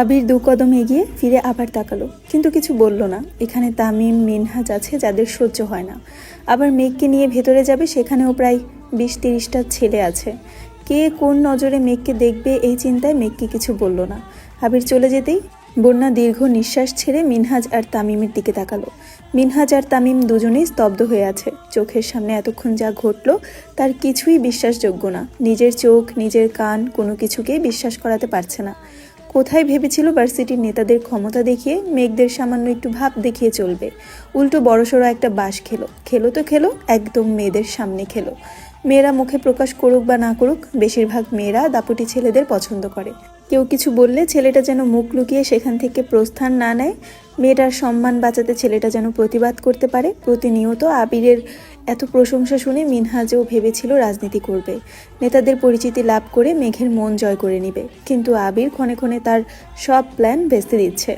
আবির দু কদম এগিয়ে ফিরে আবার তাকালো, কিন্তু কিছু বলল না। এখানে তামিম, মিনহাজ আছে যাদের সহ্য হয় না। আবার মেঘকে নিয়ে ভেতরে যাবে, সেখানেও প্রায় বিশ তিরিশটা ছেলে আছে। কে কোন নজরে মেঘকে দেখবে এই চিন্তায় মেঘকে কিছু বলল না। আবির চলে যেতেই বন্যা দীর্ঘ নিঃশ্বাস ছেড়ে মিনহাজ আর তামিমের দিকে তাকালো। মিনহাজ আর তামিম দুজনেই স্তব্ধ হয়ে আছে। চোখের সামনে এতক্ষণ যা ঘটলো, তার কিছুই বিশ্বাসযোগ্য না। নিজের চোখ, নিজের কান কোনো কিছুকেই বিশ্বাস করাতে পারছে না। কোথায় ভেবেছিল ভার্সিটির নেতাদের ক্ষমতা দেখিয়ে মেঘদের সামান্য একটু ভাব দেখিয়ে চলবে। উল্টো বড়সড় একটা বাস খেলো। খেলো তো খেলো, একদম মেয়েদের সামনে খেলো। মেয়েরা মুখে প্রকাশ করুক বা না করুক, বেশিরভাগ মেয়েরা দাপুটি ছেলেদের পছন্দ করে। কেউ কিছু বললে ছেলেটা যেন মুখ লুকিয়ে সেখান থেকে প্রস্থান না নেয় মেয়েটার সম্মান বাঁচাতে ছেলেটা যেন প্রতিবাদ করতে পারে, প্রতিনিয়ত আবিরের এত প্রশংসা শুনে মিনহাজও ভেবেছিল রাজনীতি করবে। নেতাদের পরিচিতি লাভ করে মেঘের মন জয় করে নিবে, কিন্তু আবির ক্ষণে ক্ষণে তার সব প্ল্যান ভেস্তে দিচ্ছে।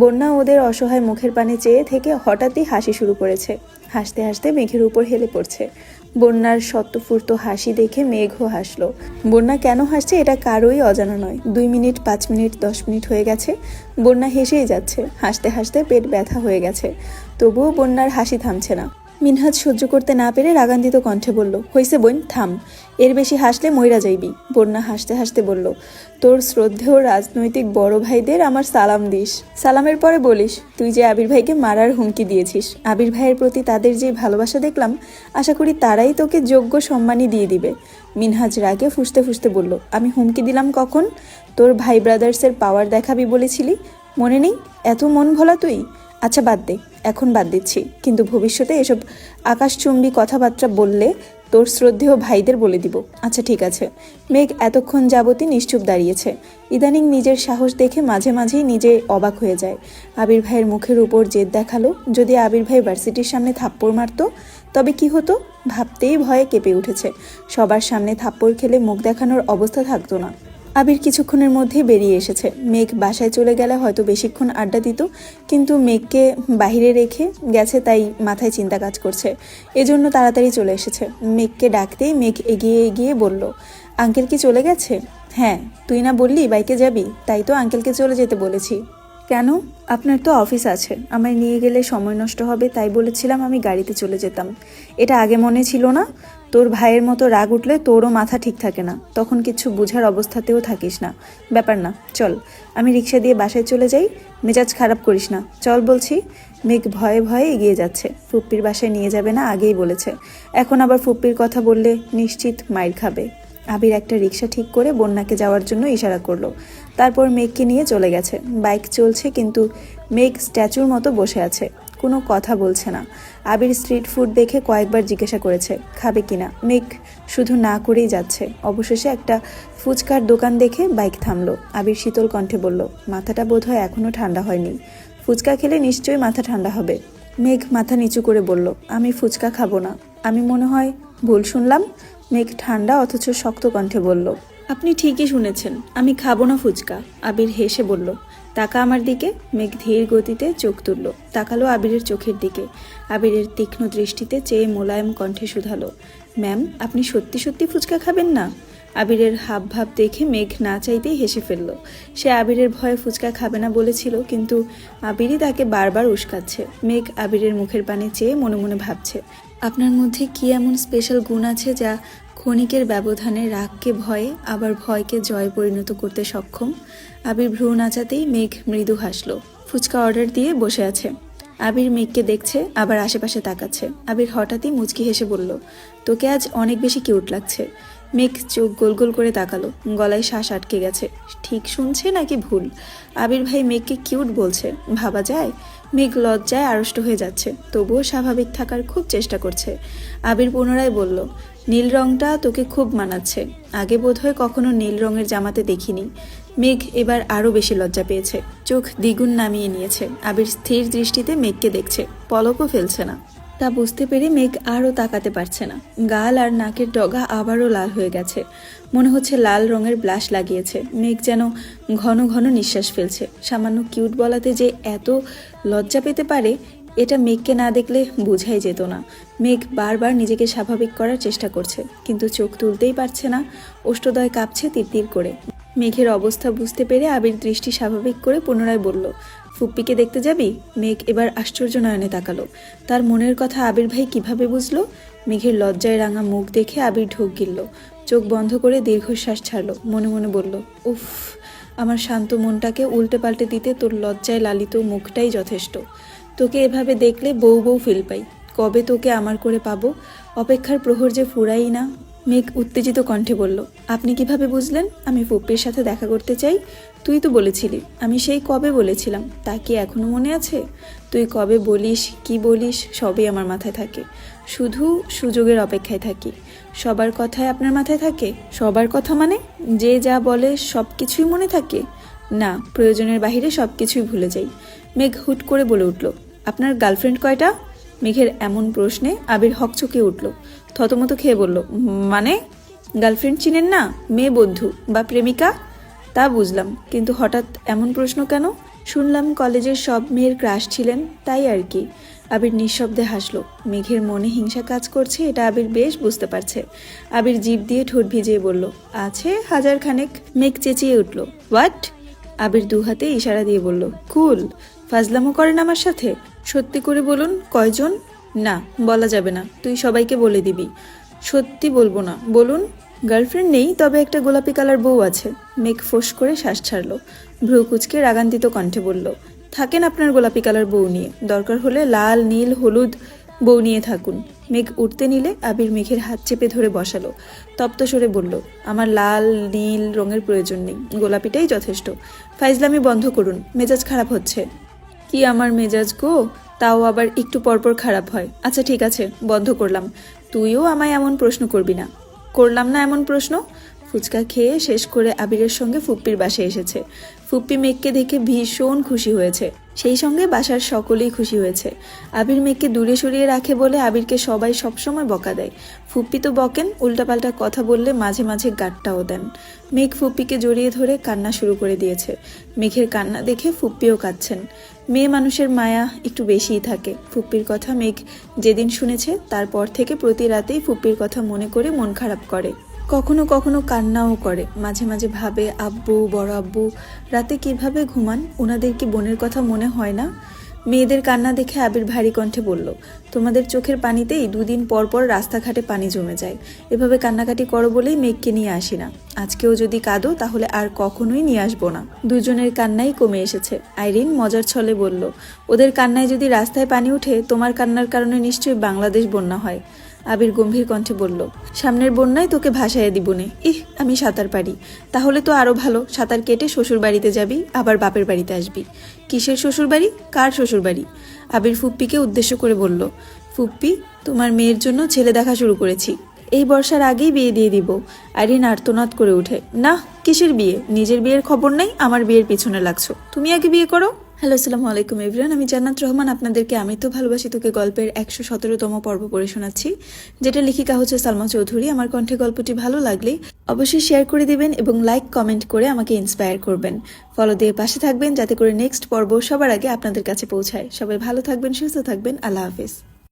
বন্যা ওদের অসহায় মুখের পানে চেয়ে থেকে হঠাৎই হাসি শুরু করেছে। হাসতে হাসতে মেঘের উপর হেলে পড়ছে। বন্যার সত্যফূর্ত হাসি দেখে মেঘও হাসলো। বন্যা কেন হাসছে এটা কারোই অজানা নয়। দুই মিনিট, পাঁচ মিনিট, দশ মিনিট হয়ে গেছে। বন্যা হেসেই যাচ্ছে। হাসতে হাসতে পেট ব্যথা হয়ে গেছে। তবুও বন্যার হাসি থামছে না। মিনহাজ সহ্য করতে না পেরে রাগান্বিত কণ্ঠে বলল, হইছে বোন, থাম। এর বেশি হাসলে মইরা যাইবি। বন্যা হাসতে হাসতে বলল, তোর শ্রদ্ধেয় রাজনৈতিক বড় ভাইদের আমার সালাম দিস। সালামের পরে বলিস, তুই যে আবির ভাইকে মারার হুমকি দিয়েছিস। আবির ভাইয়ের প্রতি তাদের যে ভালোবাসা দেখলাম, আশা করি তারাই তোকে যোগ্য সম্মানই দিয়ে দিবে। মিনহাজ রাগে ফুসতে ফুসতে বলল, আমি হুমকি দিলাম কখন? তোর ভাই ব্রাদার্সের পাওয়ার দেখাবি বলেছিলি? মনে নেই? এত মন ভোলা তুই? আচ্ছা বাদ দে, এখন বাদ দিচ্ছি। কিন্তু ভবিষ্যতে এসব আকাশচুম্বী কথাবার্তা বললে তোর শ্রদ্ধেয় ভাইদের বলে দিব। আচ্ছা ঠিক আছে। মেঘ এতক্ষণ যাবতই নিশ্চুপ দাঁড়িয়েছে। ইদানিং নিজের সাহস দেখে মাঝে মাঝেই নিজে অবাক হয়ে যায়। আবির ভাইয়ের মুখের উপর জেদ দেখাল, যদি আবির ভাই ভার্সিটির সামনে থাপ্পড় মারতো, তবে কি হতো? ভাবতেই ভয়ে কেঁপে উঠেছে। সবার সামনে থাপ্পড় খেলে মুখ দেখানোর অবস্থা থাকতো না। আবির কিছুক্ষণের মধ্যেই বেরিয়ে এসেছে। মেঘ বাসায় চলে গেলে হয়তো বেশিক্ষণ আড্ডা দিত, কিন্তু মেঘকে বাহিরে রেখে গেছে তাই মাথায় চিন্তা কাজ করছে। এজন্য তাড়াতাড়ি চলে এসেছে। মেঘকে ডাকতেই মেঘ এগিয়ে এগিয়ে বলল, আঙ্কেল কি চলে গেছে? হ্যাঁ তুই না বললি বাইকে যাবি, তাই তো আঙ্কেলকে চলে যেতে বলেছি। কেন? আপনার তো অফিস আছে। আমায় নিয়ে গেলে সময় নষ্ট হবে, তাই বলেছিলাম আমি গাড়িতে চলে যেতাম। এটা আগে মনে ছিল না। তোর ভাইয়ের মতো রাগ উঠলে তোরও মাথা ঠিক থাকে না। তখন কিছু বুঝার অবস্থাতেও থাকিস না। ব্যাপার না, চল। আমি রিক্সা দিয়ে বাসায় চলে যাই। মেজাজ খারাপ করিস না। চল বলছি, মেঘ ভয়ে ভয়ে এগিয়ে যাচ্ছে। ফুপ্পির বাসায় নিয়ে যাবে না আগেই বলেছে। এখন আবার ফুপ্পির কথা বললে নিশ্চিত মাইর খাবে। আবির একটা রিক্সা ঠিক করে বন্যাকে যাওয়ার জন্য ইশারা করল। তারপর মেঘকে নিয়ে চলে গেছে। বাইক চলছে কিন্তু মেঘ স্ট্যাচুর মতো বসে আছে। কোনো কথা বলছে না। আবির স্ট্রিট ফুড দেখে কয়েকবার জিজ্ঞাসা করেছে, খাবে কিনা মেঘ শুধু না করেই যাচ্ছে। অবশেষে একটা ফুচকার দোকান দেখে বাইক থামলো। আবির শীতল কণ্ঠে বলল, মাথাটা বোধহয় এখনও ঠান্ডা হয়নি। ফুচকা খেলে নিশ্চয়ই মাথা ঠান্ডা হবে। মেঘ মাথা নিচু করে বলল, আমি ফুচকা খাব না। আমি মনে হয় ভুল শুনলাম। মেঘ ঠান্ডা অথচ শক্ত কণ্ঠে বলল, আপনি ঠিকই শুনেছেন, আমি খাব না ফুচকা। আবির হেসে বলল, তাকা আমার দিকে। মেঘ ধীর গতিতে চোখ তুলল, তাকালো আবিরের চোখের দিকে। আবিরের তীক্ষ্ণ দৃষ্টিতে চেয়ে মোলায়েম কণ্ঠে শুধালো, ম্যাম, আপনি সত্যি সত্যি ফুচকা খাবেন না? আবিরের হাব ভাব দেখে মেঘ না চাইতেই হেসে ফেলল, সে আবিরের ভয়ে ফুচকা খাবে না বলেছিল, কিন্তু আবিরই তাকে বারবার উস্কাচ্ছে। মেঘ আবিরের মুখের পানে চেয়ে মনে মনে ভাবছে আপনার মধ্যে কি এমন স্পেশাল গুণ আছে যা ক্ষণিকের ব্যবধানে রাগকে ভয়ে, আবার ভয়কে জয় পরিণত করতে সক্ষম? আবির ভ্রু নাচাতেই মেঘ মৃদু হাসলো। ফুচকা অর্ডার দিয়ে বসে আছে। আবির মেঘকে দেখছে, আবার আশেপাশে তাকাচ্ছে। আবির হঠাৎই মুচকি হেসে বলল, তোকে আজ অনেক বেশি কিউট লাগছে। মেঘ চোখ গোল গোল করে তাকালো। গলায় শ্বাস আটকে গেছে। ঠিক শুনছে নাকি ভুল? আবির ভাই মেঘকে কিউট বলছে। ভাবা যায়? মেঘ লজ্জায় আড়ষ্ট হয়ে যাচ্ছে, তবুও স্বাভাবিক থাকার খুব চেষ্টা করছে। আবির পুনরায় বলল, নীল রংটা তোকে খুব মানাচ্ছে। আগে বোধহয় কখনো নীল রঙের জামাতে দেখিনি। মেঘ এবার আরও বেশি লজ্জা পেয়েছে। চোখ দ্বিগুণ নামিয়ে নিয়েছে। আবির স্থির দৃষ্টিতে মেঘকে দেখছে। পলকও ফেলছে না। তা বুঝতে পেরে মেঘ আরও তাকাতে পারছে না। গাল আর নাকের ডগা আবারও লাল হয়ে গেছে। মনে হচ্ছে লাল রঙের ব্লাশ লাগিয়েছে। মেঘ যেন ঘন ঘন নিঃশ্বাস ফেলছে। সামান্য কিউট বলাতে যে এত লজ্জা পেতে পারে, এটা মেঘকে না দেখলে বোঝাই যেত না। মেঘ বারবার নিজেকে স্বাভাবিক করার চেষ্টা করছে, কিন্তু চোখ তুলতেই পারছে না। অষ্টদয় কাঁপছে তিরতির করে। মেঘের অবস্থা বুঝতে পেরে আবির দৃষ্টি স্বাভাবিক করে পুনরায় বলল ফুপ্পিকে দেখতে যাবি? মেঘ এবার আশ্চর্য নয়নে তাকালো। তার মনের কথা আবির ভাই কীভাবে বুঝলো? মেঘের লজ্জায় রাঙা মুখ দেখে আবির ঢোক গিলল। চোখ বন্ধ করে দীর্ঘশ্বাস ছাড়লো। মনে মনে বলল, উফ, আমার শান্ত মনটাকে উল্টে পাল্টে দিতে তোর লজ্জায় লালিত মুখটাই যথেষ্ট। তোকে এভাবে দেখলে বউ বউ ফিল পাই। কবে তোকে আমার করে পাবো? অপেক্ষার প্রহর যে ফুরাই না মেঘ উত্তেজিত কণ্ঠে বলল, আপনি কীভাবে বুঝলেন? আমি ফুপ্পির সাথে দেখা করতে চাই। তুই তো বলেছিলি, আমি সেই কবে বলেছিলাম, তা কি এখনও মনে আছে? তুই কবে বলিস, কি বলিস, সবই আমার মাথায় থাকে। শুধু সুযোগের অপেক্ষায় থাকি। সবার কথাই আপনার মাথায় থাকে? সবার কথা মানে? যে যা বলে সব কিছুই মনে থাকে? না, প্রয়োজনের বাহিরে সব কিছুই ভুলে যাই। মেঘ হুট করে বলে উঠল, আপনার গার্লফ্রেন্ড কয়টা? মেঘের এমন প্রশ্নে আবির হকচকে উঠল থতমত খেয়ে বলল মানে? গার্লফ্রেন্ড চিনেন না? মেয়ে বন্ধু বা প্রেমিকা? তা বুঝলাম, কিন্তু হঠাৎ এমন প্রশ্ন কেন? শুনলাম কলেজের সব মেয়ের ক্রাশ ছিলেন, তাই আর কি। আবির নিঃশব্দে হাসলো, মেঘের মনে হিংসা কাজ করছে, এটা আবির বেশ বুঝতে পারছে। আবির জিভ দিয়ে ঠোঁট ভিজিয়ে বলল, আছে হাজার খানেক মেঘ চেঁচিয়ে উঠল, হোয়াট? আবির দু হাতে ইশারা দিয়ে বলল, কুল, ফাজলামো করেন আমার সাথে? সত্যি করে বলুন, কয়জন? না, বলা যাবে না। তুই সবাইকে বলে দিবি। সত্যি বলব না। বলুন, গার্লফ্রেন্ড নেই, তবে একটা গোলাপি কালার বউ আছে। মেঘ ফোঁস করে শ্বাস ছাড়লো। ভ্রু কুচকে রাগান্বিত কণ্ঠে বলল, থাকেন আপনার গোলাপি কালার বউ নিয়ে। দরকার হলে লাল, নীল, হলুদ বউ নিয়ে থাকুন। মেঘ উঠতে নিলে আবির মেঘের হাত চেপে ধরে বসালো। তপ্ত সরে বলল, আমার লাল, নীল রঙের প্রয়োজন নেই। গোলাপিটাই যথেষ্ট। ফাইজলামি বন্ধ করুন। মেজাজ খারাপ হচ্ছে। কি আমার মেজাজ গো? তাও আবার একটু পরপর খারাপ হয়। আচ্ছা ঠিক আছে, বন্ধ করলাম। তুইও আমায় এমন প্রশ্ন করবি না। করলাম না এমন প্রশ্ন? ফুচকা খেয়ে শেষ করে আবিরের সঙ্গে ফুপ্পির বাসে এসেছে। ফুপ্পি মেঘকে দেখে ভীষণ খুশি হয়েছে। সেই সঙ্গে বাসার সকলেই খুশি হয়েছে। আবির মেঘকে দূরে সরিয়ে রাখে বলে আবিরকে সবাই সবসময় বকা দেয়। ফুপ্পি তো বকেন, উল্টাপাল্টা কথা বললে মাঝে মাঝে গাটটাও দেন। মেঘ ফুপ্পিকে জড়িয়ে ধরে কান্না শুরু করে দিয়েছে। মেঘের কান্না দেখে ফুপ্পিও কাঁদছেন। মেয়ে মানুষের মায়া একটু বেশিই থাকে। ফুপ্পির কথা মেঘ যেদিন শুনেছে, তারপর থেকে প্রতি রাতেই ফুপ্পির কথা মনে করে মন খারাপ করে। কখনো কখনো কান্নাও করে। মাঝে মাঝে ভাবে, আব্বু, বড় আব্বু, রাতে কীভাবে ঘুমান? ওনাদের কি বোনের কথা মনে হয় না? মেয়েদের কান্না দেখে আবির ভারী কণ্ঠে বলল, তোমাদের চোখের পানিতেই দুদিন পর পর রাস্তাঘাটে পানি জমে যায়। এভাবে কান্নাকাটি করো বলেই মেঘকে নিয়ে আসি না। আজকেও যদি কাঁদো, তাহলে আর কখনোই নিয়ে আসব না। দুজনের কান্নাই কমে এসেছে। আইরিন মজার ছলে বলল, ওদের কান্নায় যদি রাস্তায় পানি উঠে তোমার কান্নার কারণে নিশ্চয়ই বাংলাদেশ বন্যা হয়। আবির গম্ভীর কণ্ঠে বলল, সামনের বন্যায় তোকে ভাসাইয়া দিবনে। ইহ, আমি সাঁতার পারি। তাহলে তো আরও ভালো। সাঁতার কেটে শ্বশুর বাড়িতে যাবি, আবার বাপের বাড়িতে আসবি। কিসের শ্বশুর বাড়ি কার শ্বশুর বাড়ি আবির ফুপ্পিকে উদ্দেশ্য করে বলল, ফুপ্পি, তোমার মেয়ের জন্য ছেলে দেখা শুরু করেছি। এই বর্ষার আগেই বিয়ে দিয়ে দিব। আইরিন আর্তনাদ করে উঠে না কিসের বিয়ে? নিজের বিয়ের খবর নেই, আমার বিয়ের পিছনে লাগছো। তুমি আগে বিয়ে করো। হ্যালো আসসালামু আলাইকুম এভরিয়ান আমি জান্নাত রহমান, আপনাদেরকে আমি তো ভালোবাসি, তোকে গল্পের একশো সতেরোতম পর্ব পড়ে শোনাচ্ছি। যেটা লেখিকা হচ্ছে সালমা চৌধুরী। আমার কণ্ঠে গল্পটি ভালো লাগলে অবশ্যই শেয়ার করে দিবেন এবং লাইক কমেন্ট করে আমাকে ইন্সপায়ার করবেন। ফলো দিয়ে পাশে থাকবেন, যাতে করে নেক্সট পর্ব সবার আগে আপনাদের কাছে পৌঁছায়। সবাই ভালো থাকবেন, সুস্থ থাকবেন। আল্লাহ হাফিজ।